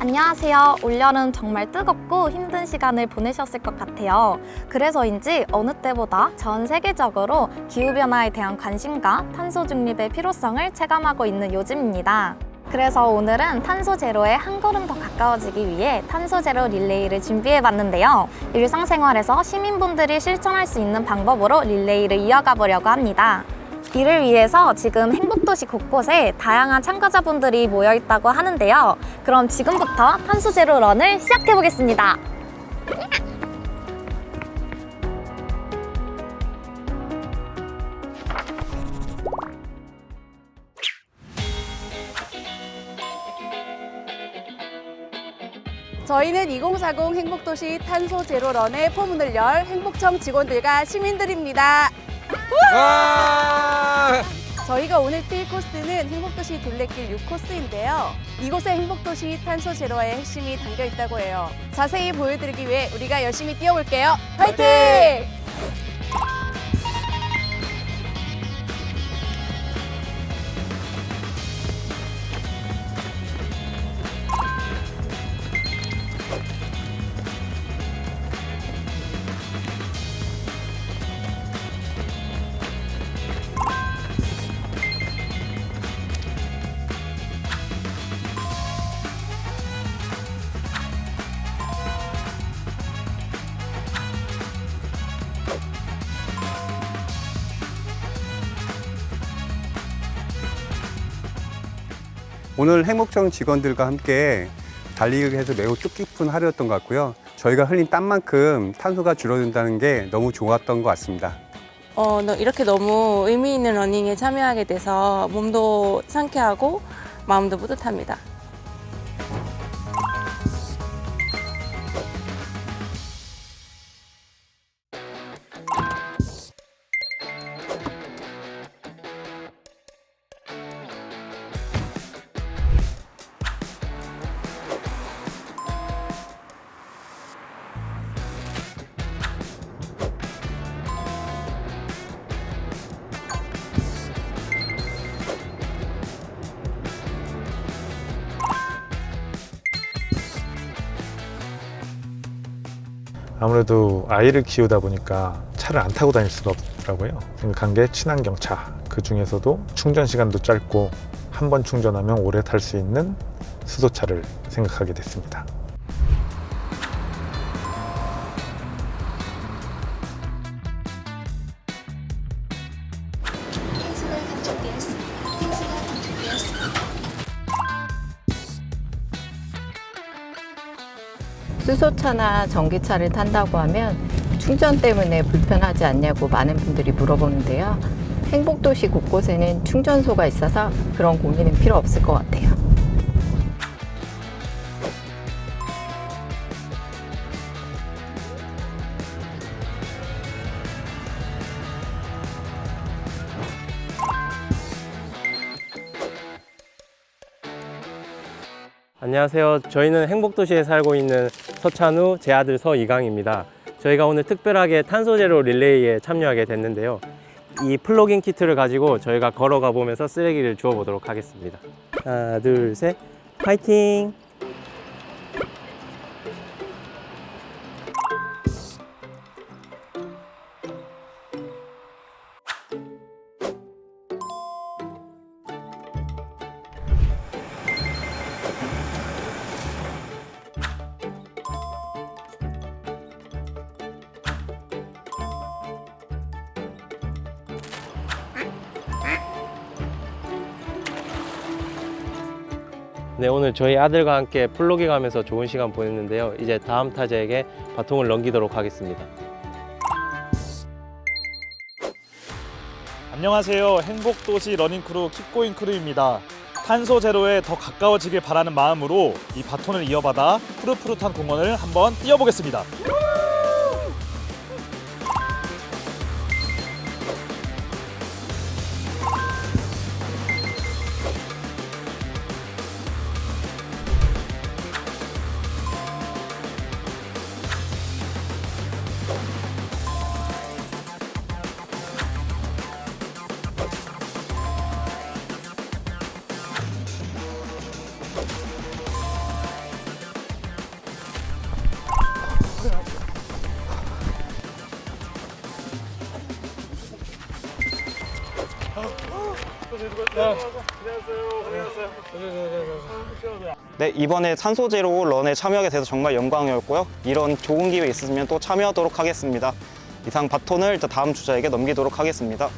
안녕하세요. 올여름 정말 뜨겁고 힘든 시간을 보내셨을 것 같아요. 그래서인지 어느 때보다 전 세계적으로 기후변화에 대한 관심과 탄소 중립의 필요성을 체감하고 있는 요즘입니다. 그래서 오늘은 탄소 제로에 한 걸음 더 가까워지기 위해 탄소 제로 릴레이를 준비해 봤는데요. 일상생활에서 시민분들이 실천할 수 있는 방법으로 릴레이를 이어가 보려고 합니다. 이를 위해서 지금 행복도시 곳곳에 다양한 참가자분들이 모여 있다고 하는데요. 그럼 지금부터 탄소 제로 런을 시작해 보겠습니다. 저희는 2040 행복도시 탄소 제로런의 포문을 열 행복청 직원들과 시민들입니다. 와! 저희가 오늘 뛸 코스는 행복도시 둘레길 6코스인데요. 이곳에 행복도시 탄소 제로의 핵심이 담겨 있다고 해요. 자세히 보여드리기 위해 우리가 열심히 뛰어볼게요. 화이팅! 오늘 행복청 직원들과 함께 달리기 해서 매우 뜻깊은 하루였던 것 같고요. 저희가 흘린 땀만큼 탄소가 줄어든다는 게 너무 좋았던 것 같습니다. 어, 너- 이렇게 너무 의미 있는 러닝에 참여하게 돼서 몸도 상쾌하고 마음도 뿌듯합니다. 아무래도 아이를 키우다 보니까 차를 안 타고 다닐 수가 없더라고요. 생각한 게 친환경 차. 그 중에서도 충전 시간도 짧고 한 번 충전하면 오래 탈 수 있는 수소차를 생각하게 됐습니다. 수소차나 전기차를 탄다고 하면 충전 때문에 불편하지 않냐고 많은 분들이 물어보는데요. 행복도시 곳곳에는 충전소가 있어서 그런 고민은 필요 없을 것 같아요. 안녕하세요. 저희는 행복도시에 살고 있는 서찬우, 제 아들 서이강입니다. 저희가 오늘 특별하게 탄소제로 릴레이에 참여하게 됐는데요. 이 플러긴 키트를 가지고 저희가 걸어가 보면서 쓰레기를 주워 보도록 하겠습니다. 하나, 둘, 셋. 파이팅! 네, 오늘 저희 아들과 함께 플로깅 하면서 좋은 시간 보냈는데요. 이제 다음 타자에게 바통을 넘기도록 하겠습니다. 안녕하세요. 행복도시 러닝크루 킵고잉 크루입니다. 탄소 제로에 더 가까워지길 바라는 마음으로 이 바톤을 이어받아 푸릇푸릇한 공원을 한번 뛰어보겠습니다. 네, 이번에 탄소제로 런에 참여하게 돼서 정말 영광이었고요. 이런 좋은 기회 있으면 또 참여하도록 하겠습니다. 이상 바톤을 다음 주자에게 넘기도록 하겠습니다.